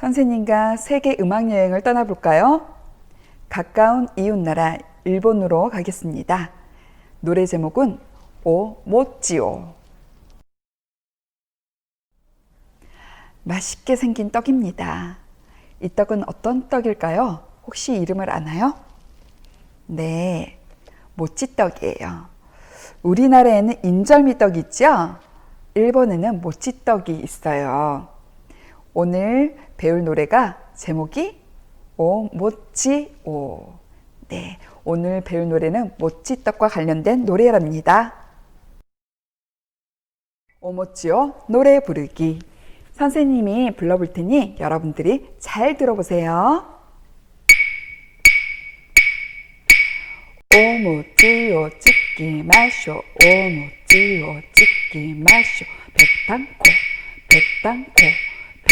선생님과 세계 음악 여행을 떠나볼까요? 가까운 이웃나라 일본으로 가겠습니다. 노래 제목은 오 모찌오. 맛있게 생긴 떡입니다. 이 떡은 어떤 떡일까요? 혹시 이름을 아나요? 네, 모찌떡이에요. 우리나라에는 인절미 떡이 있죠? 일본에는 모찌떡이 있어요. 오늘 배울 노래가 제목이 오 모찌 오. 네, 오늘 배울 노래는 모찌떡과 관련된 노래랍니다. 오모찌오 노래 부르기. 선생님이 불러볼 테니 여러분들이 잘 들어보세요. 오모찌오 찍기 마쇼 오모찌오 찍기 마쇼 백탕코 백탕코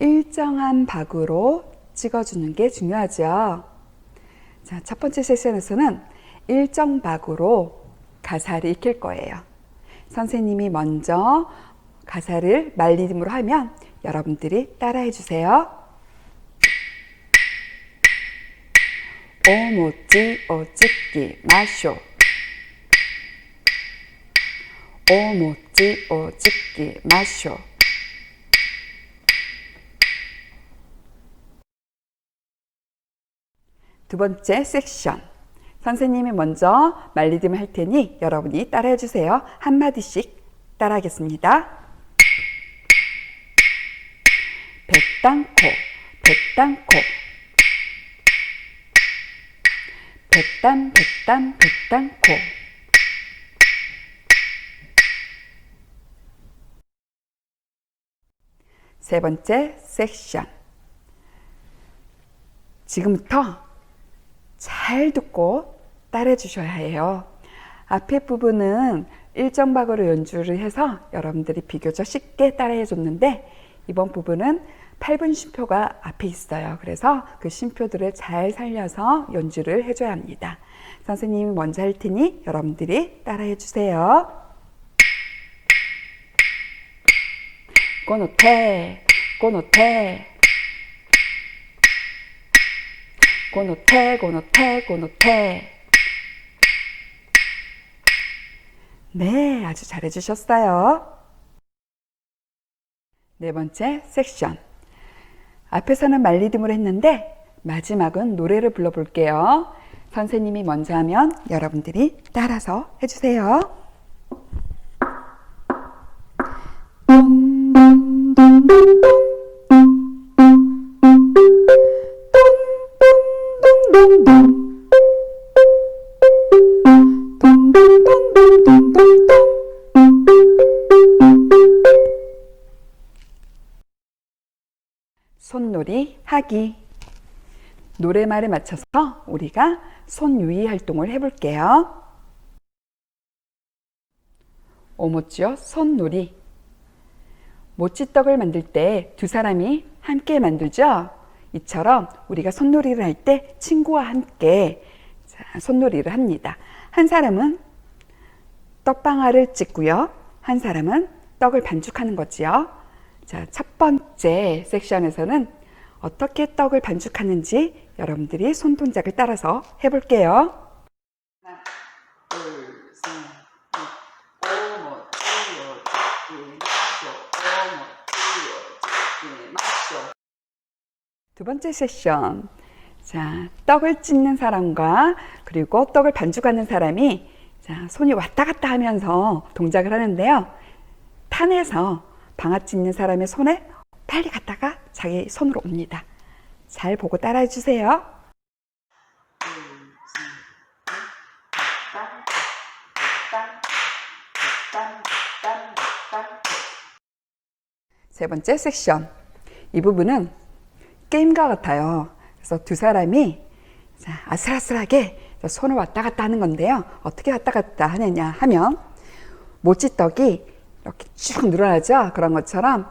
일정한 박으로 찍어주는 게 중요하죠. 자, 첫 번째 세션에서는 일정 박으로 가사를 익힐 거예요. 선생님이 먼저 가사를 말리듬으로 하면 여러분들이 따라해 주세요. 오모찌 오찍기 마쇼 오모찌 오찍기 마쇼 두 번째 섹션. 선생님이 먼저 말리듬을 할 테니 여러분이 따라해 주세요. 한마디씩 따라하겠습니다. 백땅코, 백땅코. 백담, 백담, 백땅코. 세 번째 섹션. 지금부터 잘 듣고 따라해 주셔야 해요. 앞에 부분은 일정 박으로 연주를 해서 여러분들이 비교적 쉽게 따라해 줬는데 이번 부분은 8분 쉼표가 앞에 있어요. 그래서 그 쉼표들을 잘 살려서 연주를 해줘야 합니다. 선생님이 먼저 할 테니 여러분들이 따라해 주세요. 꼬노테, 꼬노테, 고노테 고노테 고노테 네 아주 잘해 주셨어요. 네 번째 섹션. 앞에서는 말리듬으로 했는데 마지막은 노래를 불러 볼게요. 선생님이 먼저 하면 여러분들이 따라서 해주세요 손놀이 하기. 노래말에 맞춰서 우리가 손 유희 활동을 해볼게요. 오모찌요 손놀이. 모찌떡을 만들 때 두 사람이 함께 만들죠? 이처럼 우리가 손놀이를 할 때 친구와 함께 손놀이를 합니다. 한 사람은 떡방아를 찍고요. 한 사람은 떡을 반죽하는 거지요. 자, 첫 번째 섹션에서는 어떻게 떡을 반죽하는지 여러분들이 손 동작을 따라서 해볼게요. 하나, 둘, 셋, 넷. 오모찌요, 찍기, 마쇼. 오모찌요, 찍기, 마쇼. 두 번째 세션. 자, 떡을 찢는 사람과 그리고 떡을 반죽하는 사람이 자, 손이 왔다 갔다 하면서 동작을 하는데요. 탄에서 방아 찢는 사람의 손에 빨리 갔다가 자기 손으로 옵니다. 잘 보고 따라해 주세요. 세 번째 섹션. 이 부분은 게임과 같아요. 그래서 두 사람이 자, 아슬아슬하게 손을 왔다 갔다 하는 건데요. 어떻게 왔다 갔다 하느냐 하면 모찌떡이 이렇게 쭉 늘어나죠. 그런 것처럼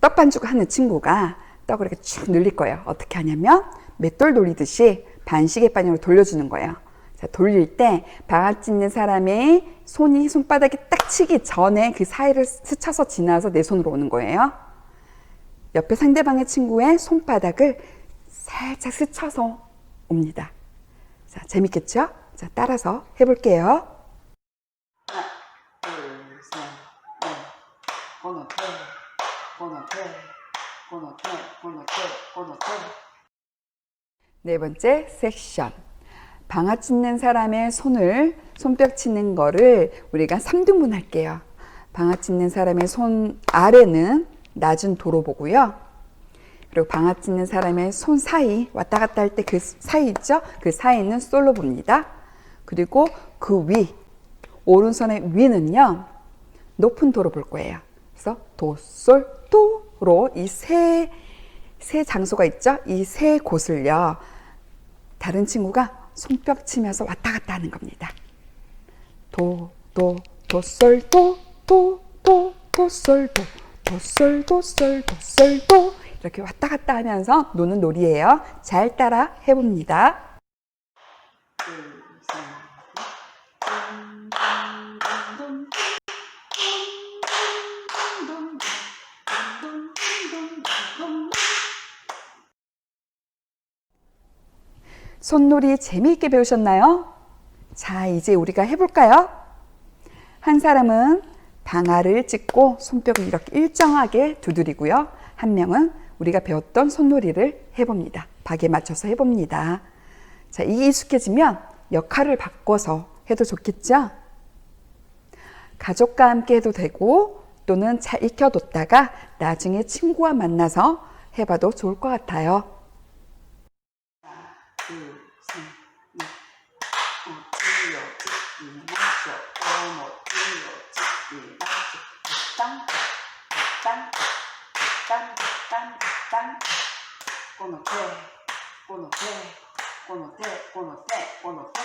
떡 반죽 하는 친구가 떡을 이렇게 쭉 늘릴 거예요. 어떻게 하냐면 맷돌 돌리듯이 반시계 방향으로 돌려주는 거예요. 자, 돌릴 때 바가지 있는 사람의 손이 손바닥에 딱 치기 전에 그 사이를 스쳐서 지나서 내 손으로 오는 거예요. 옆에 상대방의 친구의 손바닥을 살짝 스쳐서 옵니다. 자, 재밌겠죠? 자, 따라서 해볼게요. 하나, 둘, 셋, 넷. 네 번째 섹션. 방아 찢는 사람의 손을 손뼉 치는 거를 우리가 3등분 할게요. 방아 찢는 사람의 손 아래는 낮은 도로 보고요. 그리고 방아 찢는 사람의 손 사이 왔다 갔다 할 때 그 사이 있죠? 그 사이는 솔로 봅니다. 그리고 그 위, 오른손의 위는요. 높은 도로 볼 거예요. 그래서 도, 솔, 도로 이 세 세 장소가 있죠? 이 세 곳을요. 다른 친구가 손뼉 치면서 왔다 갔다 하는 겁니다. 도, 도, 도, 솔, 도, 도, 도, 도, 솔, 도, 도, 솔, 도, 솔, 도, 솔, 도. 이렇게 왔다 갔다 하면서 노는 놀이예요. 잘 따라 해봅니다. 손놀이 재미있게 배우셨나요? 자, 이제 우리가 해볼까요? 한 사람은 방아를 찍고 손뼉을 이렇게 일정하게 두드리고요. 한 명은 우리가 배웠던 손놀이를 해봅니다. 박에 맞춰서 해봅니다. 자, 이게 익숙해지면 역할을 바꿔서 해도 좋겠죠? 가족과 함께 해도 되고 또는 잘 익혀뒀다가 나중에 친구와 만나서 해봐도 좋을 것 같아요. 짠, 짠, 짠, 짠, 짠. 꼬노테, 꼬노테, 꼬노테, 꼬노테, 꼬노테.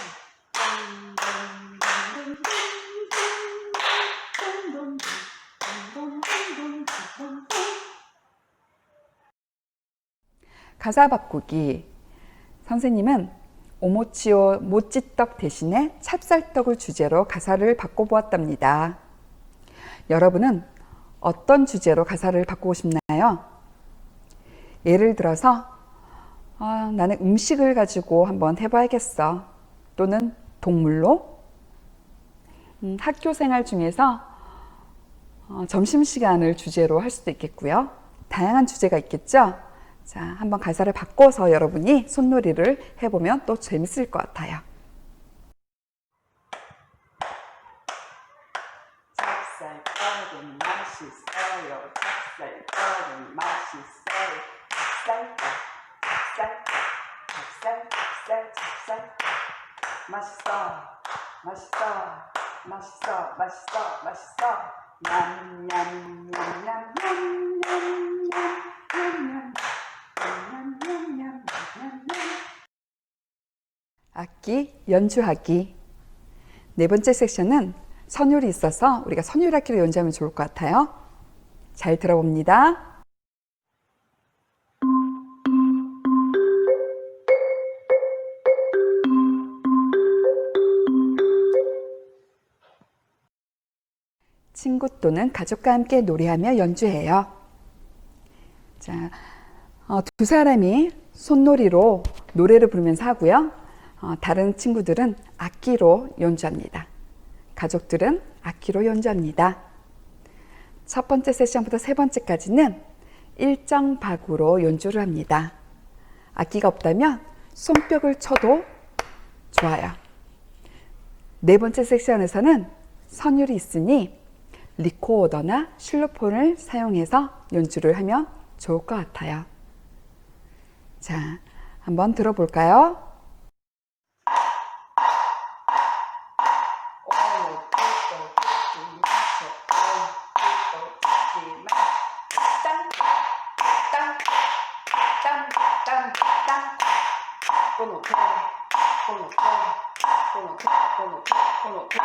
가사 바꾸기. 선생님은 오모치오 모찌떡 대신에 찹쌀떡을 주제로 가사를 바꿔보았답니다. 여러분은 어떤 주제로 가사를 바꾸고 싶나요? 예를 들어서 아, 나는 음식을 가지고 한번 해봐야겠어. 또는 동물로 음, 학교 생활 중에서 어, 점심시간을 주제로 할 수도 있겠고요. 다양한 주제가 있겠죠? 자, 한번 가사를 바꿔서 여러분이 손놀이를 해보면 또 재밌을 것 같아요. 찹쌀떡은 맛있어요. 찹쌀떡은 맛있어요. 찹쌀떡, 찹쌀떡, 찹쌀, 찹쌀, 찹쌀떡. 맛있어, 맛있어, 맛있어, 맛있어, 맛있어. 냠냠냠냠냠냠냠냠냠. 악기 연주하기. 네 번째 섹션은 선율이 있어서 우리가 선율 악기를 연주하면 좋을 것 같아요. 잘 들어봅니다. 친구 또는 가족과 함께 노래하며 연주해요. 자, 어, 두 사람이 손놀이로 노래를 부르면서 하고요. 어, 다른 친구들은 악기로 연주합니다. 가족들은 악기로 연주합니다. 첫 번째 세션부터 세 번째까지는 일정 박으로 연주를 합니다. 악기가 없다면 손뼉을 쳐도 좋아요. 네 번째 섹션에서는 선율이 있으니 리코더나 실로폰을 사용해서 연주를 하면 좋을 것 같아요. 자, 한번 들어볼까요? 땀, 땀, 땀. 번호 편, 번호 편, 번호 편, 번호 편, 번호 편.